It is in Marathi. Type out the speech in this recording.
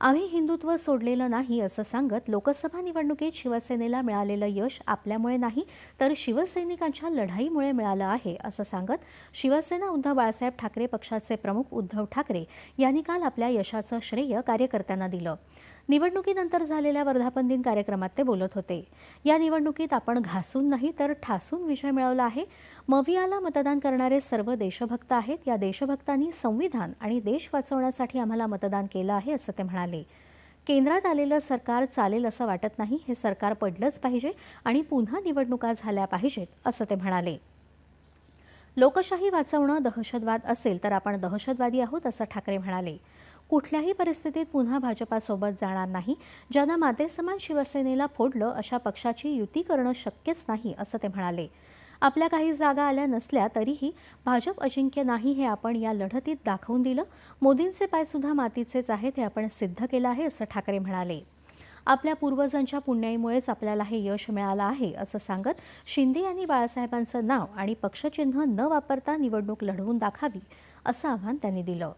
आम्ही हिंदुत्व सोडलेलं नाही असं सांगत लोकसभा निवडणुकीत शिवसेनेला मिळालेलं यश आपल्यामुळे नाही तर शिवसैनिकांच्या लढाईमुळे मिळालं आहे असं सांगत शिवसेना उद्धव बाळासाहेब ठाकरे पक्षाचे प्रमुख उद्धव ठाकरे यांनी काल आपल्या यशाचं श्रेय कार्यकर्त्यांना दिलं. निवडणुकीनंतर झालेल्या वर्धापन दिन कार्यक्रमात ते बोलत होते. या निवडणुकीत आपण घासून नाही तर ठासून विजय मिळवला आहे. मवियाला मतदान करणारे सर्व देशभक्त आहेत. या देशभक्तांनी संविधान आणि देश वाचवण्यासाठी आम्हाला मतदान केलं आहे असं ते म्हणाले. केंद्रात आलेलं सरकार चालेल असं वाटत नाही. हे सरकार पडलंच पाहिजे आणि पुन्हा निवडणुका झाल्या पाहिजेत असं ते म्हणाले. लोकशाही वाचवणं दहशतवाद असेल तर आपण दहशतवादी आहोत असं ठाकरे म्हणाले. कुठल्याही परिस्थितीत पुन्हा भाजपासोबत जाणार नाही. ज्यांना मातेसमान शिवसेनेला फोडलं अशा पक्षाची युती करणं शक्यच नाही असं ते म्हणाले. आपल्या काही जागा आल्या नसल्या तरीही भाजप अजिंक्य नाही हे आपण या लढतीत दाखवून दिलं. मोदींचे पायसुद्धा मातीचेच आहेत हे आपण सिद्ध केलं आहे असं ठाकरे म्हणाले. आपल्या पूर्वजांच्या पुण्याईमुळेच आपल्याला हे यश मिळालं आहे असं सांगत शिंदे यांनी बाळासाहेबांचं नाव आणि पक्षचिन्ह न वापरता निवडणूक लढवून दाखावी असं आव्हान त्यांनी दिलं.